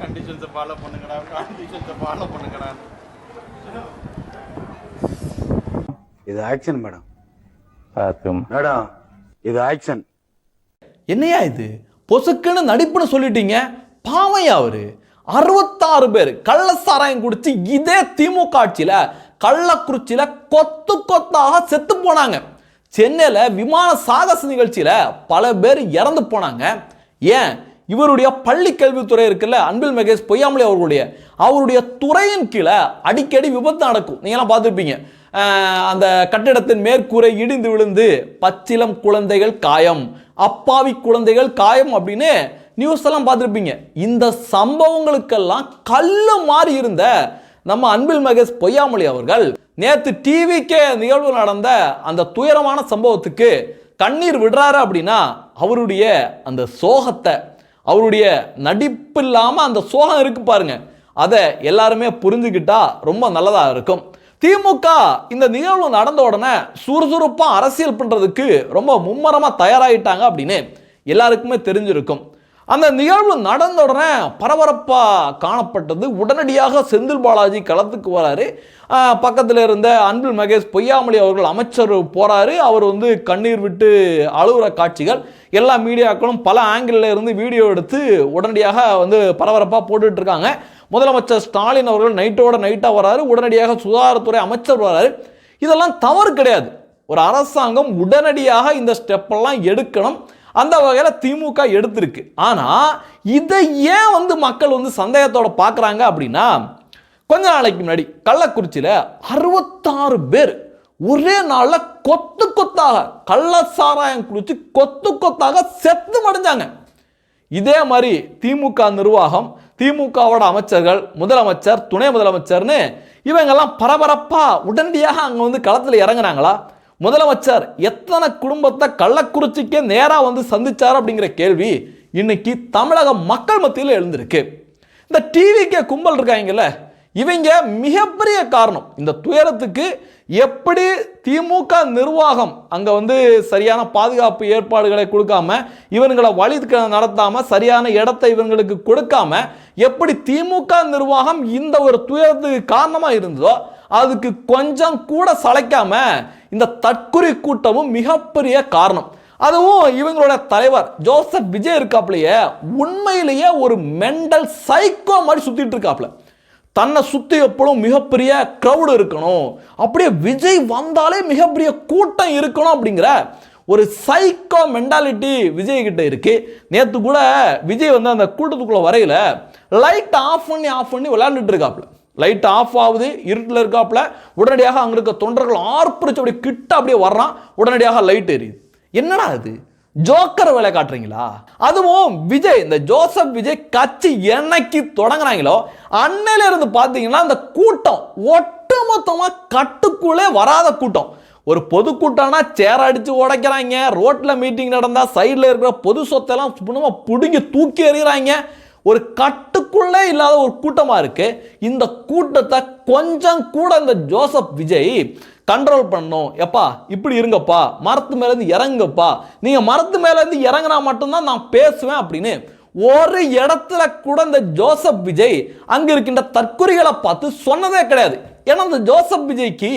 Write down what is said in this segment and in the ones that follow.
கண்டிஷன்ஸை follow பண்ணுங்கடா கண்டிஷன்ஸை follow பண்ணுங்கடா. இது ஆக்ஷன் மேடம் பார்க்கும் மேடம் இது ஆக்ஷன் என்னையா இது? பொசுக்குன்னு நடிப்புன்னு சொல்லிட்டீங்க? பாவையா அவரு? அறுபத்தாறு பேர் கள்ள சாராயம் குடிச்சு இதே திமுக ஆட்சியில கள்ளக்குறிச்சியில கொத்து கொத்தாக செத்து போனாங்க. சென்னையில விமான சாகச நிகழ்ச்சியில பல பேர் இறந்து போனாங்க. ஏன்? இவருடைய பள்ளி கல்வித்துறை இருக்குல்ல அன்பில் மகேஷ் பொய்யாமலே அவர்களுடைய. அவருடைய துறையின் கீழே அடிக்கடி விபத்து நடக்கும். நீங்களாம் பார்த்துருப்பீங்க. அந்த கட்டிடத்தின் மேற்கூரை இடிந்து விழுந்து பச்சிலம் குழந்தைகள் காயம் அப்பாவி குழந்தைகள் காயம் அப்படின்னு நியூஸ் எல்லாம் பார்த்துருப்பீங்க. இந்த சம்பவங்களுக்கெல்லாம் கல்லு மாறி இருந்த நம்ம அன்பில் மகேஷ் பொய்யாமொழி அவர்கள் நேத்து டிவிக்கே நிகழ்வு நடந்த அந்த துயரமான சம்பவத்துக்கு கண்ணீர் விடுறாரு அப்படின்னா அவருடைய அந்த சோகத்தை அவருடைய நடிப்பு இல்லாமல் அந்த சோகம் இருக்கு பாருங்க. அதை எல்லாருமே புரிஞ்சுக்கிட்டா ரொம்ப நல்லதாக இருக்கும். திமுக இந்த நிகழ்வு நடந்த உடனே சுறுசுறுப்பாக அரசியல் பண்ணுறதுக்கு ரொம்ப மும்மரமாக தயாராகிட்டாங்க அப்படின்னு எல்லாருக்குமே தெரிஞ்சிருக்கும். அந்த நிகழ்வு நடந்த உடனே பரபரப்பாக காணப்பட்டது. உடனடியாக செந்தில் பாலாஜி களத்துக்கு வராரு. பக்கத்தில் இருந்த அன்பில் மகேஷ் பொய்யாமொழி அவர்கள் அமைச்சர் போகிறாரு அவர் வந்து கண்ணீர் விட்டு அழுகிற காட்சிகள். எல்லா மீடியாக்களும் பல ஆங்கிளில் இருந்து வீடியோ எடுத்து உடனடியாக வந்து பரபரப்பாக போட்டுட்ருக்காங்க. முதலமைச்சர் ஸ்டாலின் அவர்கள் நைட்டோட நைட்டாக வராரு. உடனடியாக சுகாதாரத்துறை அமைச்சர் வராரு. இதெல்லாம் தவறு கிடையாது. ஒரு அரசாங்கம் உடனடியாக இந்த ஸ்டெப்பெல்லாம் எடுக்கணும். அந்த வகையில் திமுக எடுத்திருக்கு. ஆனால் இதை ஏன் வந்து மக்கள் வந்து சந்தேகத்தோட பார்க்குறாங்க அப்படின்னா கொஞ்ச நாளைக்கு முன்னாடி கள்ளக்குறிச்சியில் அறுபத்தாறு பேர் ஒரே நாளில் கொத்து கொத்தாக கள்ள சாராயம் குடிச்சு கொத்து கொத்தாக செத்து மடைஞ்சாங்க. இதே மாதிரி திமுக நிர்வாகம் திமுகவோட அமைச்சர்கள் முதலமைச்சர் துணை முதலமைச்சர்னு இவங்கெல்லாம் பரபரப்பாக உடனடியாக அங்கே வந்து களத்தில் இறங்குனாங்களா? முதலமைச்சர் எத்தனை குடும்பத்தை கள்ளக்குறிச்சிக்கே நேராக வந்து சந்திச்சார் அப்படிங்கிற கேள்வி இன்னைக்கு தமிழக மக்கள் மத்தியில் எழுந்திருக்கு. இந்த டிவிக்கே கும்பல் இருக்காங்கல்ல இவங்க மிகப்பெரிய காரணம். இந்த துயரத்துக்கு எப்படி திமுக நிர்வாகம் அங்கே வந்து சரியான பாதுகாப்பு ஏற்பாடுகளை கொடுக்காம இவங்களை வழி நடத்தாமல் சரியான இடத்தை இவங்களுக்கு கொடுக்காம எப்படி திமுக நிர்வாகம் இந்த ஒரு துயரத்துக்கு காரணமாக இருந்ததோ அதுக்கு கொஞ்சம் கூட சளைக்காம இந்த தற்குறி கூட்டமும் மிகப்பெரிய காரணம். அதுவும் இவங்களோட தலைவர் ஜோசப் விஜய் இருக்காப்லையே உண்மையிலேயே ஒரு மெண்டல் சைக்கோ மாதிரி சுற்றிட்டு இருக்காப்ல. தன்னை சுற்றி எப்பளும் மிகப்பெரிய க்ரௌடு இருக்கணும். அப்படியே விஜய் வந்தாலே மிகப்பெரிய கூட்டம் இருக்கணும் அப்படிங்கிற ஒரு சைக்கோ மெண்டாலிட்டி விஜய் கிட்ட இருக்கு. நேத்து கூட விஜய் வந்து அந்த கூட்டத்துக்குள்ள வரையில லைட் ஆஃப் பண்ணி ஆஃப் பண்ணி விளையாண்டுட்டு இருக்காப்ல. லைட் ஆஃப் ஆகுது இருட்டில் இருக்காப்புல உடனடியாக அங்கே இருக்க தொண்டர்கள் ஆர்ப்பரிச்சு அப்படியே கிட்ட அப்படியே வர்றான். உடனடியாக லைட் எரியுது என்னடா இது? ஜோக்கர் வேலை காட்டுறீங்களா? அதுவும் விஜய் இந்த ஜோசப் விஜய் கட்சி என்னைக்கு தொடங்குறாங்களோ அன்னையில இருந்து பார்த்தீங்கன்னா அந்த கூட்டம் ஒட்டுமொத்தமாக கட்டுக்குள்ளே வராத கூட்டம். ஒரு பொதுக்கூட்டம்னா சேர் அடித்து உடைக்கிறாங்க ரோட்டில் மீட்டிங் நடந்தால் சைடில் இருக்கிற பொது சொத்தெல்லாம் சும்மா பிடுங்கி தூக்கி எறிகிறாங்க. ஒரு கட்டுக்குள்ளே இல்லாத ஒரு கூட்டமாக இருக்குது இந்த கூட்டத்தை கொஞ்சம் கூட இந்த ஜோசப் விஜய் கண்ட்ரோல் பண்ணணும். எப்பா இப்படி இருங்கப்பா மரத்து மேலேருந்து இறங்குப்பா நீங்கள் மரத்து மேலேருந்து இறங்குனா மட்டும்தான் நான் பேசுவேன் அப்படின்னு ஒரு இடத்துல கூட இந்த ஜோசப் விஜய் அங்க இருக்கின்ற தற்குறிகளை பார்த்து சொன்னதே கிடையாது. ஏன்னா இந்த ஜோசப் விஜய்க்கு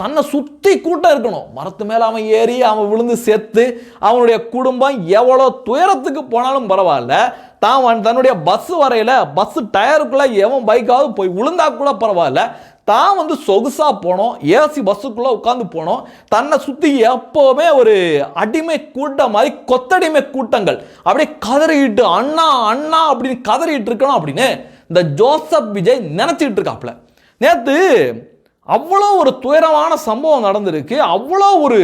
தன்னை சுத்தி கூட்டம் இருக்கணும். மரத்து மேல அவன் ஏறி அவன் விழுந்து சேர்த்து அவனுடைய குடும்பம் எவ்வளோ துயரத்துக்கு போனாலும் பரவாயில்ல. தான் தன்னுடைய பஸ் வரையில பஸ் டயருக்குள்ள எவன் பைக்காவது போய் விழுந்தா கூட பரவாயில்ல. தான் வந்து சொகுசாக போனோம். ஏசி பஸ்ஸுக்குள்ளே உட்காந்து போனோம். தன்னை சுற்றி எப்போவுமே ஒரு அடிமை கூட்டம் மாதிரி கொத்தடிமை கூட்டங்கள். அப்படியே கதறிட்டு அண்ணா அண்ணா அப்படின்னு கதறிட்டு இருக்கணும் அப்படின்னு இந்த ஜோசப் விஜய் நினச்சிக்கிட்டு இருக்காப்புல. நேற்று அவ்வளோ ஒரு துயரமான சம்பவம் நடந்திருக்கு. அவ்வளோ ஒரு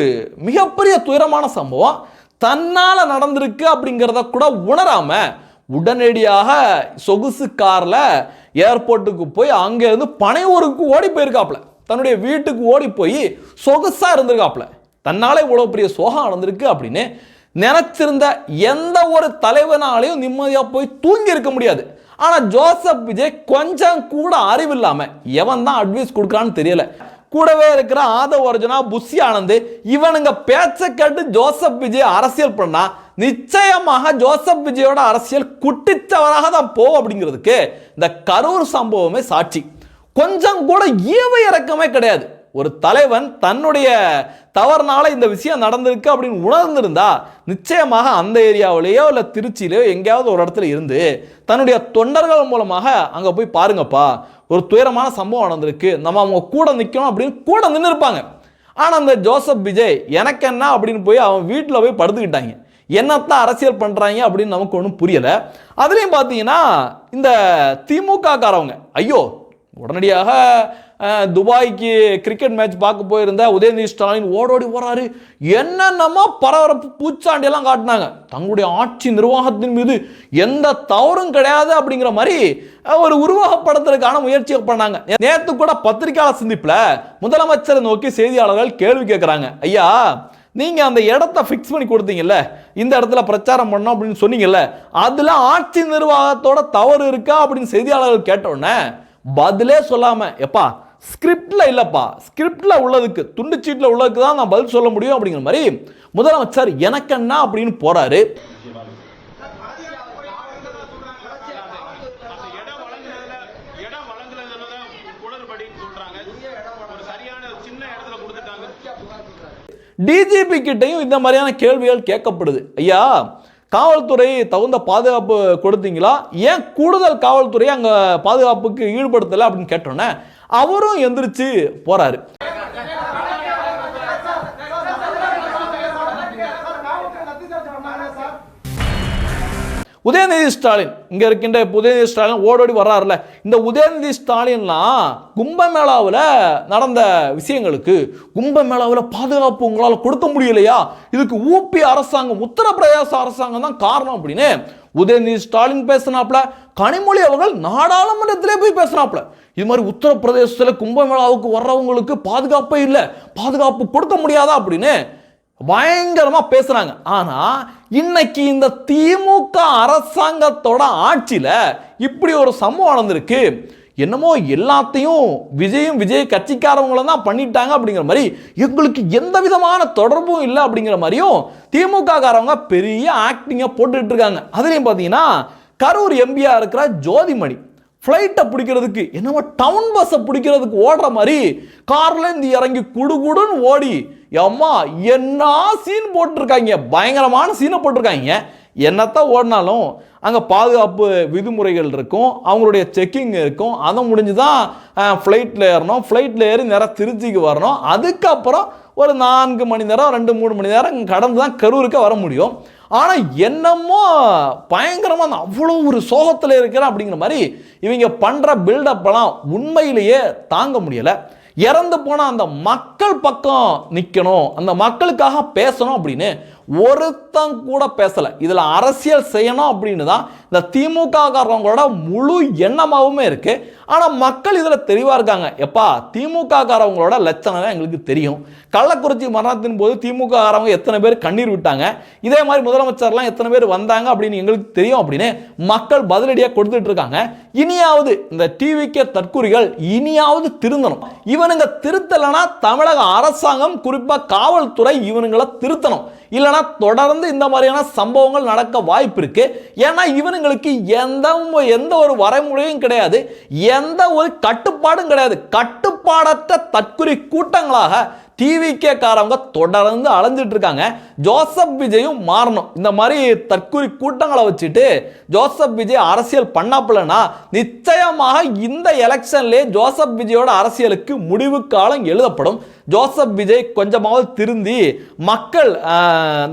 மிகப்பெரிய துயரமான சம்பவம். தன்னால் நடந்திருக்கு அப்படிங்கிறத கூட உணராமல் உடனடியாக சொகுசு காரில் ஏர்போர்ட்டுக்கு போய் அங்கேருந்து பனையூருக்கு ஓடி போயிருக்காப்ல தன்னுடைய வீட்டுக்கு ஓடி போய் சொகுசாக இருந்திருக்காப்ல தன்னாலே இவ்வளோ பெரிய சோகம் நடந்திருக்கு அப்படின்னு நினச்சிருந்த எந்த ஒரு தலைவனாலையும் நிம்மதியாக போய் தூங்கி இருக்க முடியாது. ஆனால் ஜோசப் விஜய் கொஞ்சம் கூட அறிவு இல்லாமல் எவன் தான் அட்வைஸ் கொடுக்குறான்னு தெரியல. கூடவே இருக்கிற ஆதவ அர்ஜுனா புஷி ஆனந்த் இவனுங்க பேச்சை கேட்டு ஜோசப் விஜய் அரசியல் பண்ணால் நிச்சயமாக ஜோசப் விஜயோட அரசியல் குட்டிச்சவராக தான் போகும் அப்படிங்கிறதுக்கு இந்த கரூர் சம்பவமே சாட்சி. கொஞ்சம் கூட ஈவ இறக்கமே கிடையாது. ஒரு தலைவன் தன்னுடைய தவறுனால இந்த விஷயம் நடந்திருக்கு அப்படின்னு உணர்ந்திருந்தா நிச்சயமாக அந்த ஏரியாவிலேயோ இல்லை திருச்சியிலையோ எங்கேயாவது ஒரு இடத்துல இருந்து தன்னுடைய தொண்டர்கள் மூலமாக அங்கே போய் பாருங்கப்பா ஒரு துயரமான சம்பவம் நடந்திருக்கு நம்ம அவங்க கூட நிற்கணும் அப்படின்னு கூட நின்று இருப்பாங்க ஆனால் அந்த ஜோசப் விஜய் எனக்கு என்ன? அப்படின்னு போய் அவன் வீட்டில் போய் படுத்துக்கிட்டாங்க. என்னத்தான் அரசியல் பண்ணுறாங்க அப்படின்னு நமக்கு ஒன்றும் புரியலை. அதுலேயும் பார்த்தீங்கன்னா இந்த திமுக காரவங்க ஐயோ உடனடியாக துபாய்க்கு கிரிக்கெட் மேட்ச் பார்க்க போயிருந்த உதயநிதி ஸ்டாலின் ஓடோடி போறாரு என்னென்னமோ பரபரப்பு பூச்சாண்டியெல்லாம் காட்டினாங்க. தங்களுடைய ஆட்சி நிர்வாகத்தின் மீது எந்த தவறும் கிடையாது அப்படிங்கிற மாதிரி ஒரு உருவகப்படுத்துறதுக்கான முயற்சியை பண்ணாங்க. நேற்று கூட பத்திரிகையாளர் சந்திப்பில் முதலமைச்சரை நோக்கி செய்தியாளர்கள் கேள்வி கேட்குறாங்க ஐயா நீங்கள் அந்த இடத்த ஃபிக்ஸ் பண்ணி கொடுத்தீங்கல்ல இந்த இடத்துல பிரச்சாரம் பண்ணோம் அப்படின்னு சொன்னீங்கல்ல அதில் ஆட்சி நிர்வாகத்தோட தவறு இருக்கா அப்படின்னு செய்தியாளர்கள் கேட்ட உடனே பதிலே சொல்லாமல் எப்பா ஸ்கிரிப்டில் இல்லைப்பா ஸ்கிரிப்டில் உள்ளதுக்கு துண்டு சீட்டில் உள்ளதுக்கு தான் நான் பதில் சொல்ல முடியும் அப்படிங்கிற மாதிரி முதலமைச்சர் எனக்கு என்ன அப்படின்னு போகிறாரு டிஜிபி கிட்டையும் இந்த மாதிரியான கேள்விகள் கேட்கப்படுது. ஐயா காவல்துறை தகுந்த பாதுகாப்பு கொடுத்தீங்களா? ஏன் கூடுதல் காவல்துறையை அங்கே பாதுகாப்புக்கு ஈடுபடுத்தலை அப்படின்னு கேட்டோன்னே அவரும் எந்திரிச்சு போறாரு. உதயநிதி ஸ்டாலின் இங்கே இருக்கின்ற உதயநிதி ஸ்டாலின் ஓடோடி வர்றாருல. இந்த உதயநிதி ஸ்டாலின்லாம் கும்பமேளாவில் நடந்த விஷயங்களுக்கு கும்பமேளாவில் பாதுகாப்பு உங்களால் கொடுக்க முடியலையா? இதுக்கு ஊபி அரசாங்கம் உத்தரப்பிரதேச அரசாங்கம் தான் காரணம் அப்படின்னு உதயநிதி ஸ்டாலின் பேசினாப்ல கனிமொழி அவர்கள் நாடாளுமன்றத்திலே போய் பேசினாப்ல இது மாதிரி உத்தரப்பிரதேசத்தில் கும்பமேளாவுக்கு வர்றவங்களுக்கு பாதுகாப்பே இல்லை. பாதுகாப்பு கொடுக்க முடியாதா அப்படின்னு பயங்கரமாக பேசுகிறாங்க ஆனால் இன்னைக்கு இந்த திமுக அரசாங்கத்தோட ஆட்சியில் இப்படி ஒரு சம்பவம் நடந்திருக்கு. என்னமோ எல்லாத்தையும் விஜயும் விஜய் கட்சிக்காரவங்களும் தான் பண்ணிட்டாங்க அப்படிங்கிற மாதிரி எங்களுக்கு எந்த விதமான தொடர்பும் இல்லை அப்படிங்கிற மாதிரியும் திமுக காரவங்க பெரிய ஆக்டிங்கை போட்டுட்டு இருக்காங்க. அதுலேயும் பார்த்தீங்கன்னா கரூர் எம்பியாக இருக்கிற ஜோதிமணி ஃப்ளைட்டை பிடிக்கிறதுக்கு என்னமோ டவுன் பஸ்ஸை பிடிக்கிறதுக்கு ஓடுற மாதிரி கார்லேருந்து இறங்கி குடுகுடுன்னு ஓடி அம்மா என்ன சீன் போட்டிருக்காங்க? பயங்கரமான சீனை போட்டிருக்காங்க. என்னத்தான் ஓடினாலும் அங்கே பாதுகாப்பு விதிமுறைகள் இருக்கும் அவங்களுடைய செக்கிங் இருக்கும். அதை முடிஞ்சு தான் ஃப்ளைட்டில் ஏறணும். ஃப்ளைட்டில் ஏறி நேராக திருச்சிக்கு வரணும். அதுக்கப்புறம் ஒரு நான்கு மணி நேரம் ரெண்டு மூணு மணி நேரம் கடந்து தான் கரூருக்கு வர முடியும். ஆனால் என்னமோ பயங்கரமாக அந்த அவ்வளோ ஒரு சோகத்தில் இருக்கிறேன் அப்படிங்கிற மாதிரி இவங்க பண்ணுற பில்டப்பெல்லாம் உண்மையிலேயே தாங்க முடியலை. இறந்து போன அந்த மக்கள் பக்கம் நிற்கணும் அந்த மக்களுக்காக பேசணும் அப்படின்னு ஒருத்தன் கூட பேசலை. இதில் அரசியல் செய்யணும் அப்படின்னு தான் இந்த திமுக காரங்களோட முழு எண்ணமாகவுமே இருக்குது ஆனால் மக்கள் இதில் தெளிவாக இருக்காங்க. எப்பா திமுக காரவங்களோட லட்சணம் எங்களுக்கு தெரியும். கள்ளக்குறிச்சி மரணத்தின் போது திமுக காரவங்க எத்தனை பேர் கண்ணீர் விட்டாங்க? இதே மாதிரி முதலமைச்சர்லாம் எத்தனை பேர் வந்தாங்க அப்படின்னு எங்களுக்கு தெரியும் அப்படின்னு மக்கள் பதிலடியாக கொடுத்துட்டு இருக்காங்க. இனியாவது இந்த டிவிக்கே தற்கூறிகள் இனியாவது திருந்தணும். இவனுங்க திருத்தலைன்னா தமிழக அரசாங்கம் குறிப்பாக காவல்துறை இவனுங்களை திருத்தணும். இல்லைனா தொடர்ந்து இந்த மாதிரியான சம்பவங்கள் நடக்க வாய்ப்பு இருக்கு. ஏன்னா இவனுங்களுக்கு எந்த எந்த ஒரு வரைமுறையும் கிடையாது. எந்த ஒரு கட்டுப்பாடும் கிடையாது. கட்டுப்பாடற்ற தற்குறி கூட்டங்களாக டிவிகே காரவங்க தொடர்ந்து அலைஞ்சிட்டு இருக்காங்க ஜோசப் விஜயும் மாறணும். இந்த மாதிரி தற்கூரி கூட்டங்களை வச்சுட்டு ஜோசப் விஜய் அரசியல் பண்ணப்பலனா நிச்சயமாக இந்த எலெக்ஷன்லேயே ஜோசப் விஜயோட அரசியலுக்கு முடிவு காலம் எழுதப்படும். ஜோசப் விஜய் கொஞ்சமாவது திருந்தி மக்கள்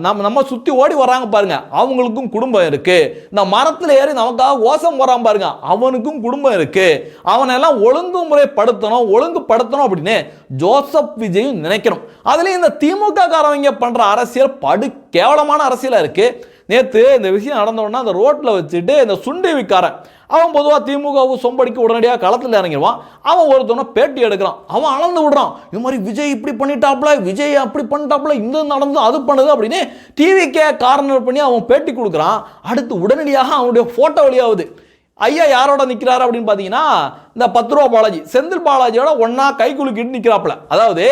நம்ம நம்ம சுற்றி ஓடி வராங்க பாருங்க. அவங்களுக்கும் குடும்பம் இருக்கு. இந்த மரத்தில் ஏறி நமக்காக ஓசம் போறான் பாருங்க. அவனுக்கும் குடும்பம் இருக்கு. அவனெல்லாம் ஒழுங்குமுறைப்படுத்தணும் ஒழுங்குபடுத்தணும் அப்படின்னு ஜோசப் விஜயும் நினைக்கணும் அதுலேயும் இந்த திமுக காரவங்க பண்ணுற அரசியல் படு கேவலமான அரசியலாக இருக்குது நேற்று இந்த விஷயம் நடந்தோடனே அந்த ரோட்டில் வச்சுட்டு இந்த சுண்டிவிக்காரன் அவன் பொதுவாக திமுகவும் சொம்படிக்கு உடனடியாக களத்தில் இறங்கிடுவான். அவன் ஒருத்தவனை பேட்டி எடுக்கிறான். அவன் அளந்து விடுறான். இது மாதிரி விஜய் இப்படி பண்ணிட்டாப்ல விஜய் அப்படி பண்ணிட்டாப்ல இந்த நடந்து அது பண்ணுது அப்படின்னு டிவிக்கே கார்னர் பண்ணி அவன் பேட்டி கொடுக்குறான். அடுத்து உடனடியாக அவனுடைய ஃபோட்டோ வெளியாகுது. ஐயா யாரோட நிற்கிறாரு அப்படின்னு பார்த்தீங்கன்னா இந்த பத்து ரூபா பாலாஜி. செந்தில் பாலாஜியோட ஒன்னா கை குலுக்கிட்டு நிற்கிறாப்புல அதாவது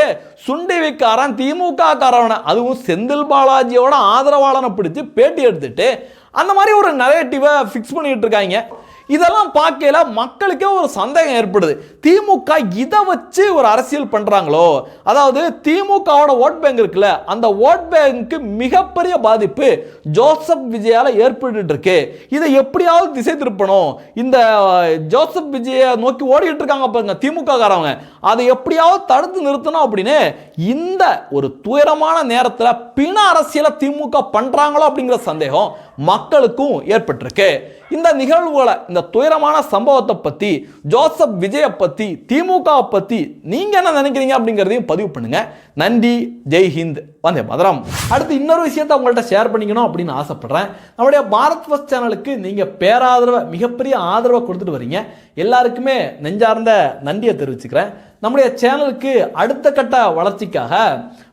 சுண்டிவிக்காரன் திமுக காரவனை அதுவும் செந்தில் பாலாஜியோட ஆதரவாளனை பிடிச்சி பேட்டி எடுத்துட்டு அந்த மாதிரி ஒரு நரேட்டிவை ஃபிக்ஸ் பண்ணிட்டு இருக்காங்க. இதெல்லாம் பார்க்கையில மக்களுக்கே ஒரு சந்தேகம் ஏற்படுது. திமுக இதை வச்சு ஒரு அரசியல் பண்ணுறாங்களோ அதாவது திமுகவோட ஓட் பேங்க் இருக்குல்ல அந்த ஓட் பேங்க்கு மிகப்பெரிய பாதிப்பு ஜோசப் விஜயால ஏற்பட்டு இருக்கு இதை எப்படியாவது திசை திருப்பணும்? இந்த ஜோசப் விஜயை நோக்கி ஓடிட்டு இருக்காங்க பாருங்க திமுக காரவங்க அதை எப்படியாவது தடுத்து நிறுத்தணும் அப்படின்னு இந்த ஒரு துயரமான நேரத்தில் பிண அரசியலை திமுக பண்றாங்களோ அப்படிங்கிற சந்தேகம் மக்களுக்கும் ஏற்பட்டிருக்கு. இந்த நிகழ்வுகளை இந்த துயரமான சம்பவத்தை பற்றி ஜோசப் விஜயை பற்றி திமுகவை பற்றி நீங்கள் என்ன நினைக்கிறீங்க அப்படிங்கிறதையும் பதிவு பண்ணுங்கள் நன்றி ஜெய் ஹிந்த் வந்தே மதுரம். அடுத்து இன்னொரு விஷயத்தை உங்கள்கிட்ட ஷேர் பண்ணிக்கணும் அப்படின்னு ஆசைப்படுறேன். நம்முடைய பாரத் ஃபர்ஸ்ட் சேனலுக்கு நீங்கள் பேராதரவை மிகப்பெரிய ஆதரவை கொடுத்துட்டு வரீங்க. எல்லாருக்குமே நெஞ்சார்ந்த நன்றியை தெரிவிச்சுக்கிறேன். நம்முடைய சேனலுக்கு அடுத்த கட்ட வளர்ச்சிக்காக